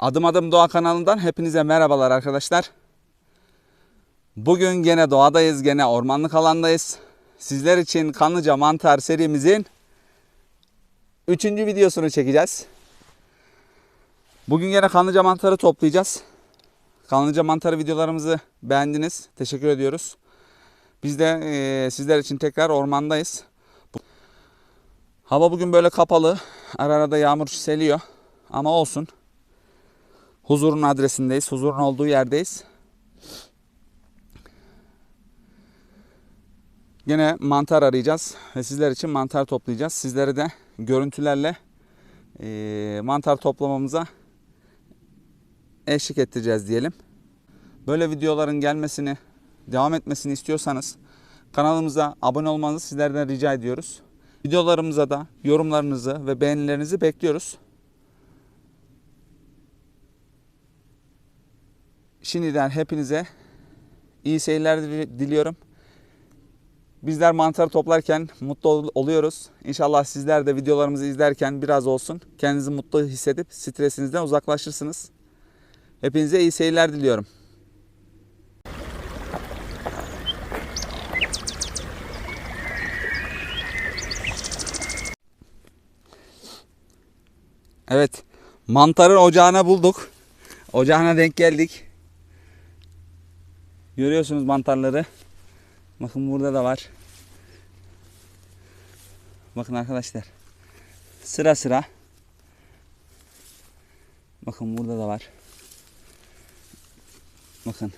Adım Adım Doğa kanalından hepinize merhabalar arkadaşlar. Bugün gene doğadayız, gene ormanlık alandayız. Sizler için Kanlıca Mantar serimizin 3. videosunu çekeceğiz. Bugün gene Kanlıca mantarı toplayacağız. Kanlıca mantarı videolarımızı beğendiniz. Teşekkür ediyoruz. Biz de eee, sizler için tekrar ormandayız. Hava bugün böyle kapalı. Ara ara da yağmur seliyor. Ama olsun. Huzurun adresindeyiz. Huzurun olduğu yerdeyiz. Yine mantar arayacağız ve sizler için mantar toplayacağız. Sizleri de görüntülerle eee, mantar toplamamıza eşlik ettireceğiz diyelim. Böyle videoların gelmesini, devam etmesini istiyorsanız kanalımıza abone olmanızı sizlerden rica ediyoruz. Videolarımıza da yorumlarınızı ve beğenilerinizi bekliyoruz. Şimdiden hepinize iyi seyirler dili- diliyorum. Bizler mantar toplarken mutlu ol- oluyoruz. İnşallah sizler de videolarımızı izlerken biraz olsun kendinizi mutlu hissedip stresinizden uzaklaşırsınız. Hepinize iyi seyirler diliyorum. Evet, mantarın ocağına bulduk. Ocağına denk geldik. Görüyorsunuz mantarları. Bakın burada da var. Bakın arkadaşlar. Sıra sıra. Bakın burada da var. Bakın.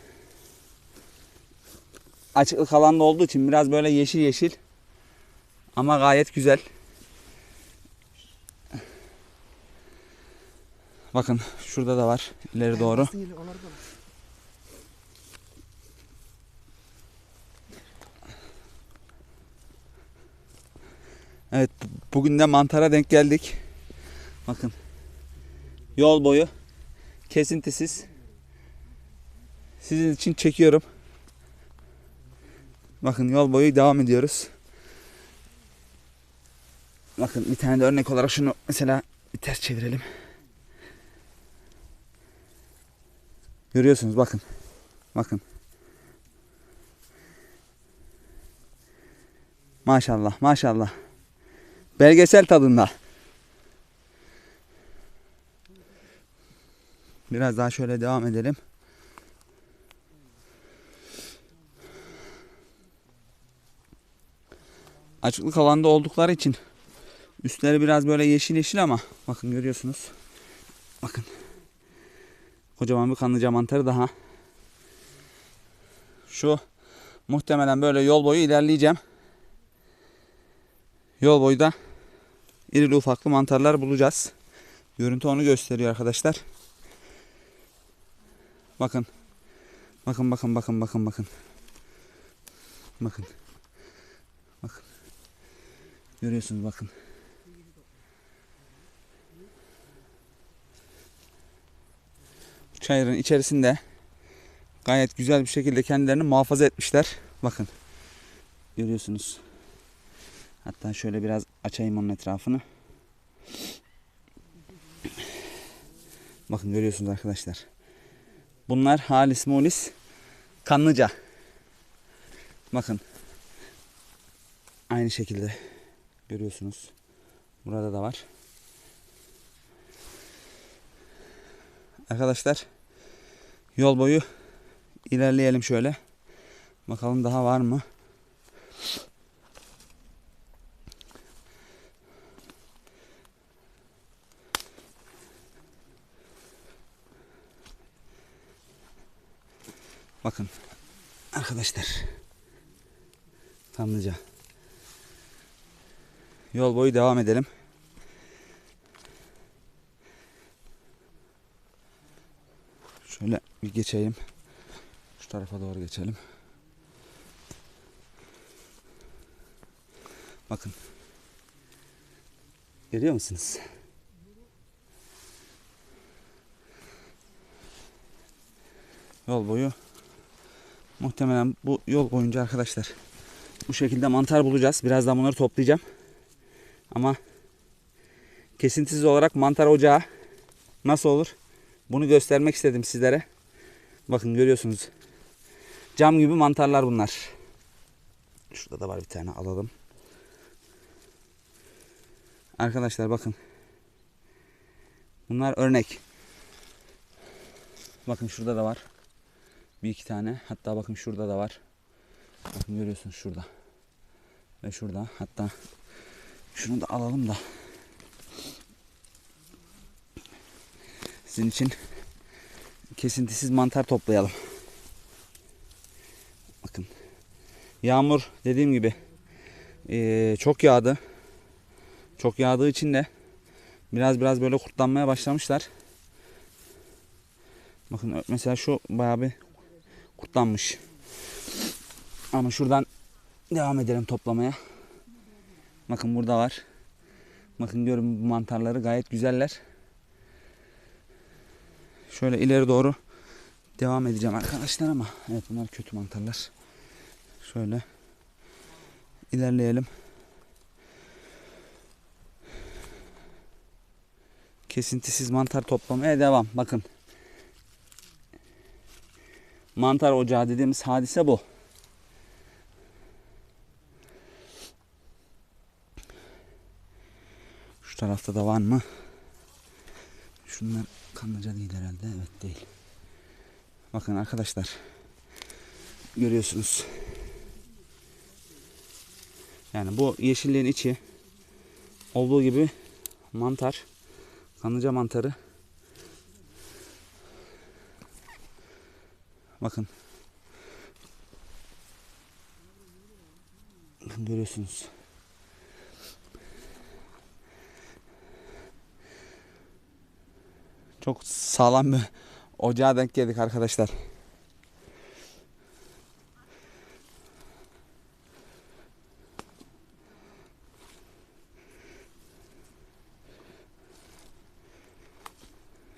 Açıklık alanda olduğu için biraz böyle yeşil yeşil. Ama gayet güzel. Bakın şurada da var ileri doğru. Evet bu- bugün de mantara denk geldik. Bakın. Yol boyu kesintisiz. Sizin için çekiyorum. Bakın yol boyu devam ediyoruz. Bakın bir tane de örnek olarak şunu mesela bir ters çevirelim. Görüyorsunuz bakın. Bakın. Maşallah maşallah. Belgesel tadında. Biraz daha şöyle devam edelim. Açıklık alanda oldukları için üstleri biraz böyle yeşil yeşil ama bakın görüyorsunuz. Bakın. Kocaman bir kanlıca mantarı daha. Şu muhtemelen böyle yol boyu ilerleyeceğim. Yol boyu da irili ufaklı mantarlar bulacağız. Görüntü onu gösteriyor arkadaşlar. Bakın. Bakın bakın bakın bakın bakın. Bakın. Bakın. Görüyorsunuz bakın. Çayırın içerisinde gayet güzel bir şekilde kendilerini muhafaza etmişler. Bakın. Görüyorsunuz. Hatta şöyle biraz açayım onun etrafını. Bakın görüyorsunuz arkadaşlar. Bunlar halis mulis kanlıca. Bakın. Aynı şekilde görüyorsunuz. Burada da var. Arkadaşlar yol boyu ilerleyelim şöyle. Bakalım daha var mı? Bakın arkadaşlar. Kanlıca. Yol boyu devam edelim. Şöyle bir geçeyim. Şu tarafa doğru geçelim. Bakın. Görüyor musunuz? Yol boyu muhtemelen bu yol boyunca arkadaşlar bu şekilde mantar bulacağız. Birazdan bunları toplayacağım. Ama kesintisiz olarak mantar ocağı nasıl olur Bunu göstermek istedim sizlere. Bakın görüyorsunuz. Cam gibi mantarlar bunlar. Şurada da var bir tane alalım. Arkadaşlar bakın. Bunlar örnek. Bakın şurada da var. Bir iki tane. Hatta bakın şurada da var. Bakın görüyorsunuz şurada. Ve şurada. Hatta şunu da alalım da. Sizin için kesintisiz mantar toplayalım. Bakın. Yağmur dediğim gibi eee, çok yağdı. Çok yağdığı için de biraz biraz böyle kurtlanmaya başlamışlar. Bakın mesela şu bayağı bir kurtlanmış. Ama şuradan devam edelim toplamaya. Bakın burada var. Bakın görün bu mantarları gayet güzeller. Şöyle ileri doğru devam edeceğim arkadaşlar ama evet bunlar kötü mantarlar. Şöyle ilerleyelim. Kesintisiz mantar toplamaya devam. Bakın. Mantar ocağı dediğimiz hadise bu. Şu tarafta da var mı? Şunlar kanlıca değil herhalde. Evet değil. Bakın arkadaşlar. Görüyorsunuz. Yani bu yeşilliğin içi olduğu gibi mantar. Kanlıca mantarı. Bakın. Bakın görüyorsunuz. Çok sağlam bir ocağa denk geldik arkadaşlar.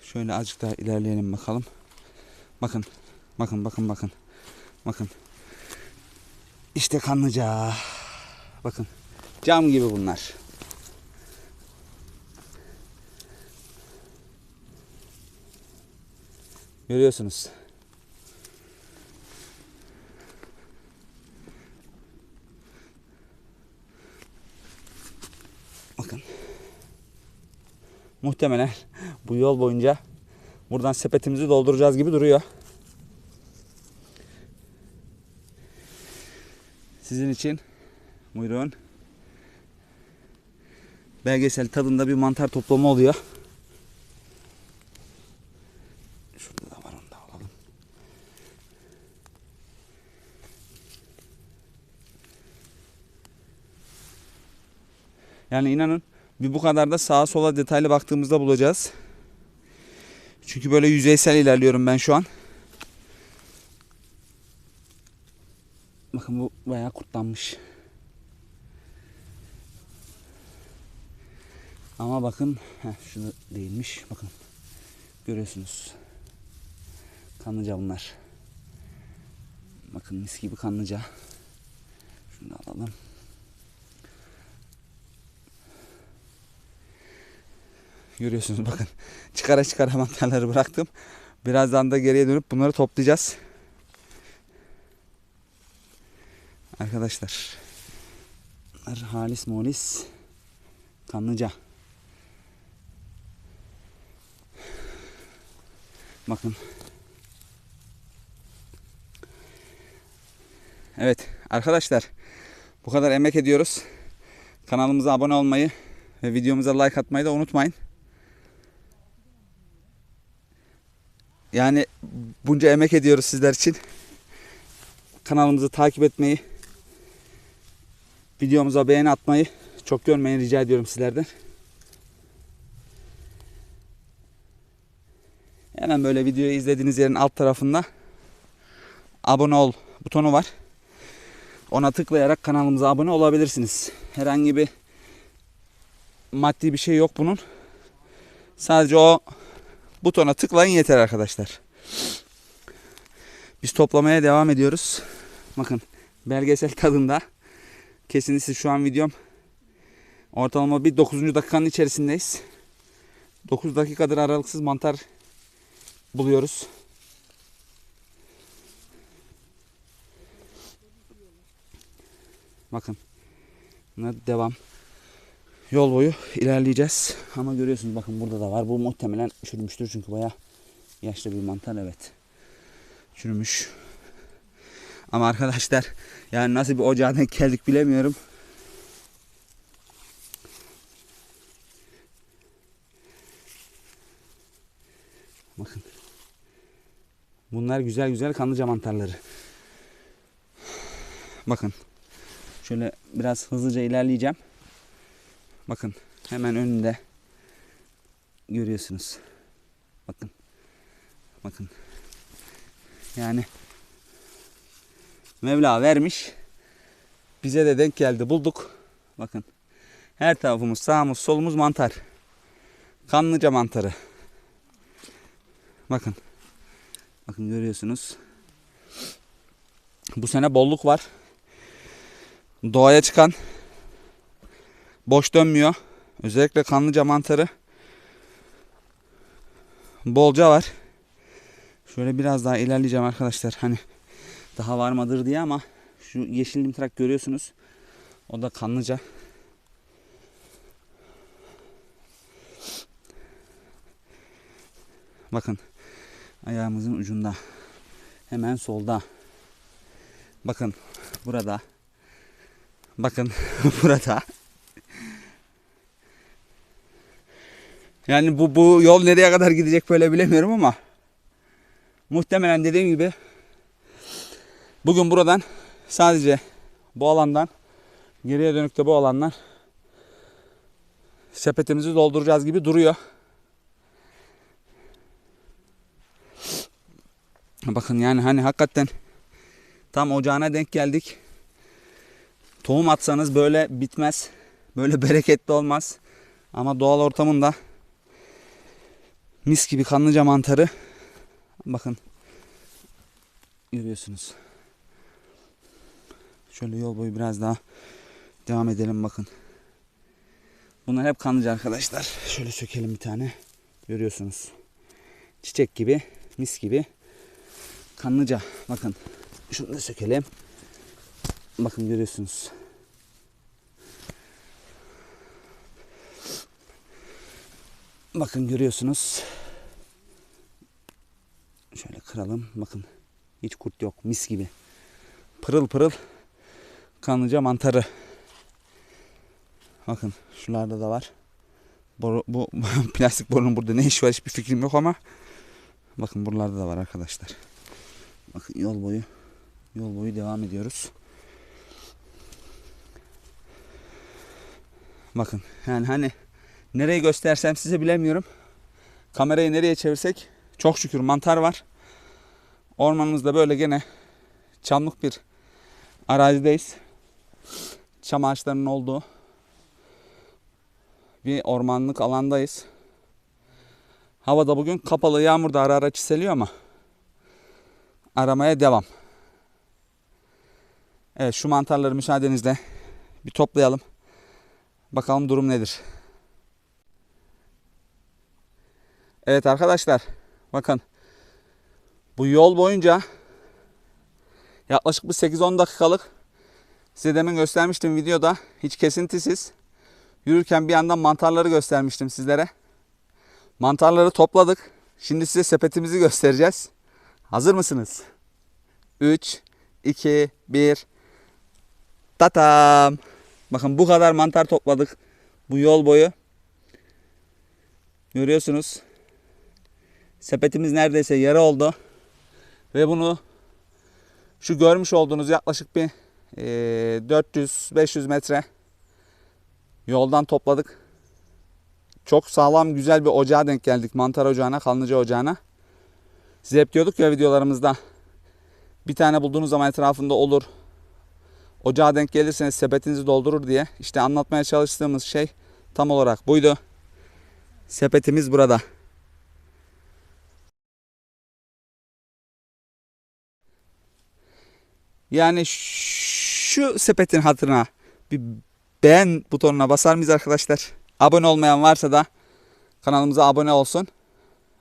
Şöyle azıcık daha ilerleyelim bakalım. Bakın. Bakın bakın bakın. Bakın. İşte kanlıca. Bakın. Cam gibi bunlar. Görüyorsunuz. Bakın. Muhtemelen bu yol boyunca buradan sepetimizi dolduracağız gibi duruyor. Sizin için buyurun. Belgesel tadında bir mantar toplama oluyor. Şurada da var onu da alalım. Yani inanın bir bu kadar da sağa sola detaylı baktığımızda bulacağız. Çünkü böyle yüzeysel ilerliyorum ben şu an. Bakın bu bayağı kurtlanmış. Ama bakın heh, şunu değilmiş. Bakın görüyorsunuz. Kanlıca bunlar. Bakın mis gibi kanlıca. Şunu alalım. Görüyorsunuz bakın. Çıkara çıkara mantarları bıraktım. Birazdan da geriye dönüp bunları toplayacağız. Arkadaşlar. Halis molis. Kanlıca. Bakın. Evet arkadaşlar. Bu kadar emek ediyoruz. Kanalımıza abone olmayı ve videomuza like atmayı da unutmayın. Yani bunca emek ediyoruz sizler için. Kanalımızı takip etmeyi, videomuza beğeni atmayı çok görmeyin rica ediyorum sizlerden. Hemen böyle videoyu izlediğiniz yerin alt tarafında abone ol butonu var. Ona tıklayarak kanalımıza abone olabilirsiniz. Herhangi bir maddi bir şey yok bunun. Sadece o butona tıklayın yeter arkadaşlar. Biz toplamaya devam ediyoruz. Bakın belgesel tadında. Kesinlikle şu an videom ortalama bir 9. dakikanın içerisindeyiz. 9 dakikadır aralıksız mantar buluyoruz. Bakın. Devam. Yol boyu ilerleyeceğiz. Ama görüyorsunuz bakın burada da var. Bu muhtemelen çürümüştür çünkü baya yaşlı bir mantar evet. Çürümüş. Ama arkadaşlar yani nasıl bir ocağa denk geldik bilemiyorum. Bakın. Bunlar güzel güzel kanlıca mantarları. Bakın. Şöyle biraz hızlıca ilerleyeceğim. Bakın hemen önünde görüyorsunuz. Bakın. Bakın. Yani Mevla vermiş. Bize de denk geldi. Bulduk. Bakın. Her tarafımız sağımız solumuz mantar. Kanlıca mantarı. Bakın. Bakın görüyorsunuz. Bu sene bolluk var. Doğaya çıkan boş dönmüyor. Özellikle kanlıca mantarı bolca var. Şöyle biraz daha ilerleyeceğim arkadaşlar. Hani daha var mıdır diye ama şu yeşil limtrak görüyorsunuz. O da kanlıca. Bakın ayağımızın ucunda. Hemen solda. Bakın burada. Bakın burada. Yani bu bu yol nereye kadar gidecek böyle bilemiyorum ama muhtemelen dediğim gibi bugün buradan sadece bu alandan geriye dönük de bu alandan sepetimizi dolduracağız gibi duruyor. Bakın yani hani hakikaten tam ocağına denk geldik. Tohum atsanız böyle bitmez. Böyle bereketli olmaz. Ama doğal ortamında mis gibi kanlıca mantarı bakın görüyorsunuz. Şöyle yol boyu biraz daha devam edelim bakın. Bunlar hep kanlıca arkadaşlar. Şöyle sökelim bir tane. Görüyorsunuz. Çiçek gibi, mis gibi. Kanlıca. Bakın. Şunu da sökelim. Bakın görüyorsunuz. Bakın görüyorsunuz. Şöyle kıralım. Bakın. Hiç kurt yok. Mis gibi. Pırıl pırıl kanlıca mantarı. Bakın şuralarda da var. Boru, bu plastik borunun burada ne işi var hiçbir fikrim yok ama bakın buralarda da var arkadaşlar. Bakın yol boyu yol boyu devam ediyoruz. Bakın yani hani nereyi göstersem size bilemiyorum. Kamerayı nereye çevirsek çok şükür mantar var. Ormanımızda böyle gene çamlık bir arazideyiz. Çam ağaçlarının olduğu bir ormanlık alandayız. Havada bugün kapalı yağmur da ara ara çiseliyor ama aramaya devam. Evet şu mantarları müsaadenizle bir toplayalım. Bakalım durum nedir. Evet arkadaşlar bakın bu yol boyunca yaklaşık bir 8-10 dakikalık size demin göstermiştim videoda hiç kesintisiz yürürken bir yandan mantarları göstermiştim sizlere. Mantarları topladık. Şimdi size sepetimizi göstereceğiz. Hazır mısınız? 3, 2, 1. Tatam. Bakın bu kadar mantar topladık. Bu yol boyu. Görüyorsunuz. Sepetimiz neredeyse yarı oldu. Ve bunu şu görmüş olduğunuz yaklaşık bir 400-500 metre yoldan topladık. Çok sağlam güzel bir ocağa denk geldik. Mantar ocağına, kanlıca ocağına. Size hep diyorduk ya videolarımızda. Bir tane bulduğunuz zaman etrafında olur. Ocağa denk gelirseniz sepetinizi doldurur diye. İşte anlatmaya çalıştığımız şey tam olarak buydu. Sepetimiz burada. Yani sepetin hatırına bir beğen butonuna basar mıyız arkadaşlar? Abone olmayan varsa da kanalımıza abone olsun.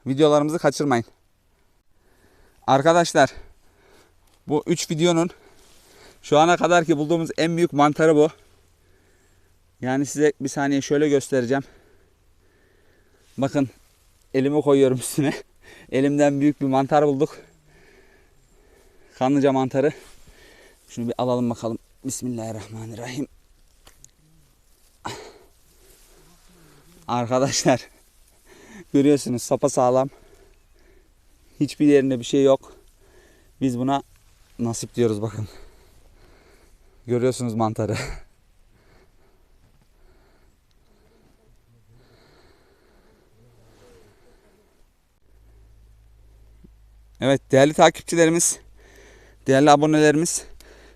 Videolarımızı kaçırmayın. Arkadaşlar bu 3 videonun şu ana kadar ki bulduğumuz en büyük mantarı bu. Yani size bir saniye şöyle göstereceğim. Bakın elimi koyuyorum üstüne. Elimden büyük bir mantar bulduk. Kanlıca mantarı. Şunu bir alalım bakalım. Bismillahirrahmanirrahim. Arkadaşlar görüyorsunuz sapa sağlam. Hiçbir yerinde bir şey yok. Biz buna nasip diyoruz bakın. Görüyorsunuz mantarı. Evet değerli takipçilerimiz, değerli abonelerimiz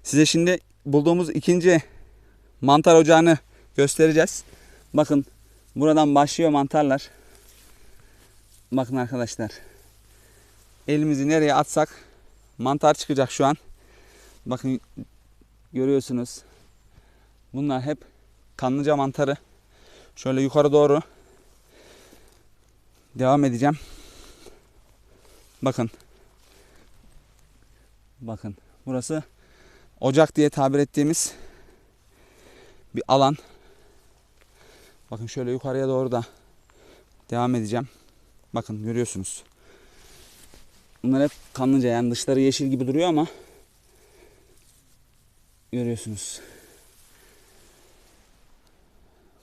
size şimdi bulduğumuz ikinci mantar ocağını göstereceğiz. Bakın buradan başlıyor mantarlar. Bakın arkadaşlar. Elimizi nereye atsak mantar çıkacak şu an. Bakın görüyorsunuz. Bunlar hep kanlıca mantarı. Şöyle yukarı doğru devam edeceğim. Bakın. Bakın. Burası ocak diye tabir ettiğimiz bir alan. Bakın şöyle yukarıya doğru da devam edeceğim. Bakın görüyorsunuz. Bunlar hep kanlıca yani dışları yeşil gibi duruyor ama görüyorsunuz.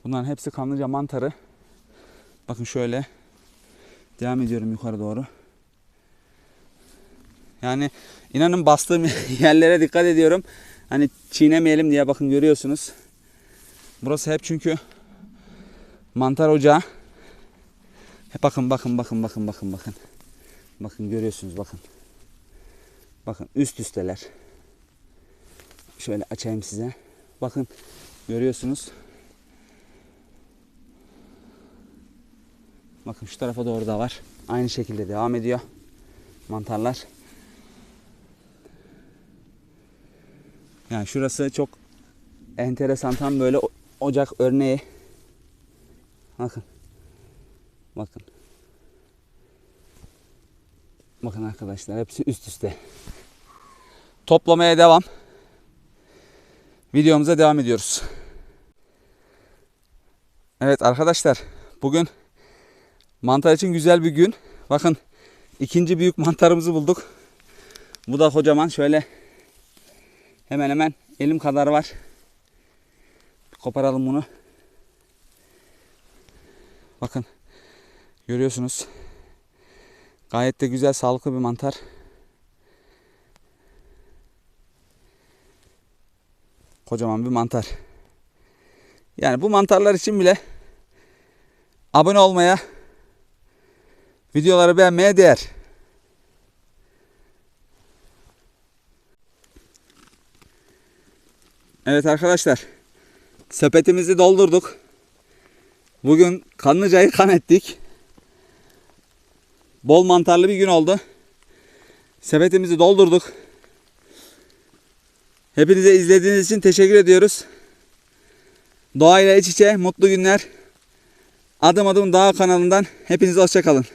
Bunların hepsi kanlıca mantarı. Bakın şöyle devam ediyorum yukarı doğru. Yani inanın bastığım yerlere dikkat ediyorum. Hani çiğnemeyelim diye bakın görüyorsunuz. Burası hep çünkü mantar ocağı. Hep bakın bakın bakın bakın bakın bakın. Bakın görüyorsunuz bakın. Bakın üst üsteler. Şöyle açayım size. Bakın görüyorsunuz. Bakın şu tarafa doğru da var. Aynı şekilde devam ediyor. Mantarlar. Yani şurası çok enteresan tam böyle ocak örneği. Bakın. Bakın. Bakın arkadaşlar hepsi üst üste. Toplamaya devam. Videomuza devam ediyoruz. Evet arkadaşlar bugün mantar için güzel bir gün. Bakın ikinci büyük mantarımızı bulduk. Bu da kocaman şöyle hemen hemen elim kadar var. Koparalım bunu. Bakın görüyorsunuz. Gayet de güzel sağlıklı bir mantar. Kocaman bir mantar. Yani bu mantarlar için bile abone olmaya, videoları beğenmeye değer. Evet arkadaşlar. Sepetimizi doldurduk. Bugün Kanlıca'yı kan ettik. Bol mantarlı bir gün oldu. Sepetimizi doldurduk. Hepinize izlediğiniz için teşekkür ediyoruz. Doğayla iç içe mutlu günler. Adım adım Dağ kanalından hepinize hoşçakalın.